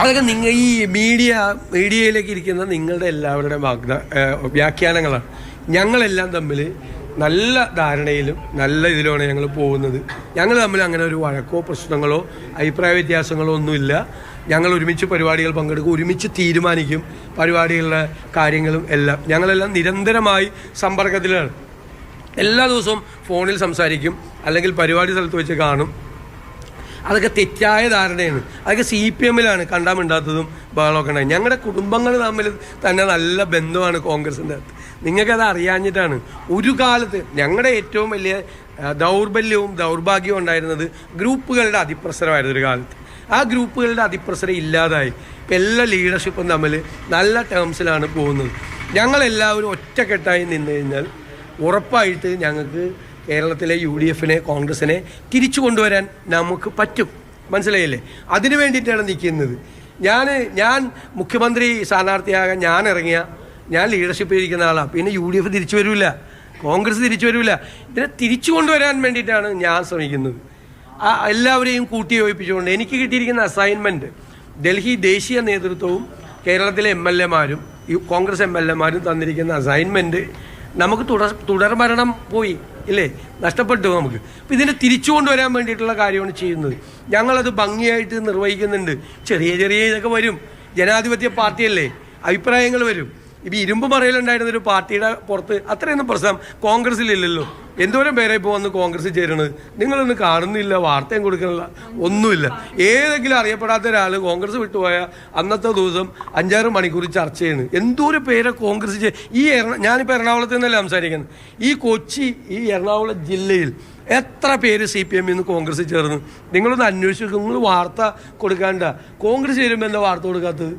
അതൊക്കെ നിങ്ങൾ ഈ മീഡിയ മീഡിയയിലേക്ക് ഇരിക്കുന്ന നിങ്ങളുടെ എല്ലാവരുടെയും വാഗ്ദ വ്യാഖ്യാനങ്ങളാണ്. ഞങ്ങളെല്ലാം തമ്മിൽ നല്ല ധാരണയിലും നല്ല ഇതിലുമാണ് ഞങ്ങൾ പോകുന്നത്. ഞങ്ങൾ തമ്മിൽ അങ്ങനെ ഒരു വഴക്കോ പ്രശ്നങ്ങളോ അഭിപ്രായ വ്യത്യാസങ്ങളോ ഒന്നുമില്ല. ഞങ്ങൾ ഒരുമിച്ച് പരിപാടികൾ പങ്കെടുക്കും ഒരുമിച്ച് തീരുമാനിക്കും പരിപാടികളുടെ കാര്യങ്ങളും എല്ലാം. ഞങ്ങളെല്ലാം നിരന്തരമായി സമ്പർക്കത്തിലാണ്. എല്ലാ ദിവസവും ഫോണിൽ സംസാരിക്കും അല്ലെങ്കിൽ പരിപാടി സ്ഥലത്ത് വെച്ച് കാണും. അതൊക്കെ തെറ്റായ ധാരണയാണ്. അതൊക്കെ സി പി എമ്മിലാണ് കണ്ടാമിണ്ടാത്തതും ബഹളമൊക്കെ ഉണ്ടായി ഞങ്ങളുടെ കുടുംബങ്ങൾ തമ്മിൽ തന്നെ നല്ല ബന്ധമാണ് കോൺഗ്രസിന്റെ അകത്ത്. നിങ്ങൾക്കത് അറിയാഞ്ഞിട്ടാണ് ഒരു കാലത്ത് ഞങ്ങളുടെ ഏറ്റവും വലിയ ദൗർബല്യവും ദൗർഭാഗ്യവും ഉണ്ടായിരുന്നത് ഗ്രൂപ്പുകളുടെ അതിപ്രസരമായിരുന്നു ഒരു കാലത്ത്. ആ ഗ്രൂപ്പുകളുടെ അതിപ്രസരം ഇല്ലാതായി. ഇപ്പം എല്ലാ ലീഡർഷിപ്പും തമ്മിൽ നല്ല ടേംസിലാണ് പോകുന്നത്. ഞങ്ങളെല്ലാവരും ഒറ്റക്കെട്ടായി നിന്ന് കഴിഞ്ഞാൽ ഉറപ്പായിട്ട് ഞങ്ങൾക്ക് കേരളത്തിലെ യു ഡി എഫിനെ കോൺഗ്രസിനെ തിരിച്ചു കൊണ്ടുവരാൻ നമുക്ക് പറ്റും. മനസ്സിലായില്ലേ? അതിനു വേണ്ടിയിട്ടാണ് നിൽക്കുന്നത്. ഞാൻ ഞാൻ മുഖ്യമന്ത്രി സ്ഥാനാർത്ഥിയാകാൻ ഞാൻ ഇറങ്ങിയ ഞാൻ ലീഡർഷിപ്പിൽ ഇരിക്കുന്ന ആളാണ് പിന്നെ യു ഡി എഫ് തിരിച്ചു വരില്ല കോൺഗ്രസ് തിരിച്ചു വരില്ല ഇതിനെ തിരിച്ചു കൊണ്ടുവരാൻ വേണ്ടിയിട്ടാണ് ഞാൻ ശ്രമിക്കുന്നത്. ആ എല്ലാവരെയും കൂട്ടി യോജിപ്പിച്ചുകൊണ്ട് എനിക്ക് കിട്ടിയിരിക്കുന്ന അസൈൻമെന്റ് ഡൽഹി ദേശീയ നേതൃത്വവും കേരളത്തിലെ എം എൽ എമാരും ഈ കോൺഗ്രസ് എം എൽ എമാരും തന്നിരിക്കുന്ന അസൈൻമെന്റ് നമുക്ക് തുടർ തുടർഭരണം പോയി ഇല്ലേ? നഷ്ടപ്പെട്ടു നമുക്ക്. അപ്പം ഇതിനെ തിരിച്ചു കൊണ്ടുവരാൻ വേണ്ടിയിട്ടുള്ള കാര്യമാണ് ചെയ്യുന്നത്. ഞങ്ങളത് ഭംഗിയായിട്ട് നിർവഹിക്കുന്നുണ്ട്. ചെറിയ ചെറിയ ഇതൊക്കെ വരും. ജനാധിപത്യ പാർട്ടിയല്ലേ? അഭിപ്രായങ്ങൾ വരും. ഇപ്പം ഇരുമ്പ് മറയിലുണ്ടായിരുന്ന ഒരു പാർട്ടിയുടെ പുറത്ത് അത്രയൊന്നും പ്രശ്നം കോൺഗ്രസ്സിലില്ലല്ലോ. എന്തോരം പേരെ ഇപ്പോൾ വന്ന് കോൺഗ്രസ് ചേരണത് നിങ്ങളൊന്നും കാണുന്നില്ല വാർത്തയും കൊടുക്കുന്നില്ല ഒന്നുമില്ല. ഏതെങ്കിലും അറിയപ്പെടാത്ത ഒരാൾ കോൺഗ്രസ് വിട്ടുപോയ അന്നത്തെ ദിവസം അഞ്ചാറ് മണിക്കൂർ ചർച്ച ചെയ്യുന്നു. എന്തോരം പേരെ കോൺഗ്രസ് ഈ എറണ ഞാനിപ്പോൾ എറണാകുളത്ത് നിന്നല്ല സംസാരിക്കുന്നത്. ഈ കൊച്ചി ഈ എറണാകുളം ജില്ലയിൽ എത്ര പേര് സി പി എമ്മിൽ നിന്ന് കോൺഗ്രസ് ചേർന്ന്? നിങ്ങളൊന്ന് അന്വേഷിക്കും നിങ്ങൾ വാർത്ത കൊടുക്കാണ്ട. കോൺഗ്രസ് ചേരുമ്പോൾ എന്താ വാർത്ത കൊടുക്കാത്തത്?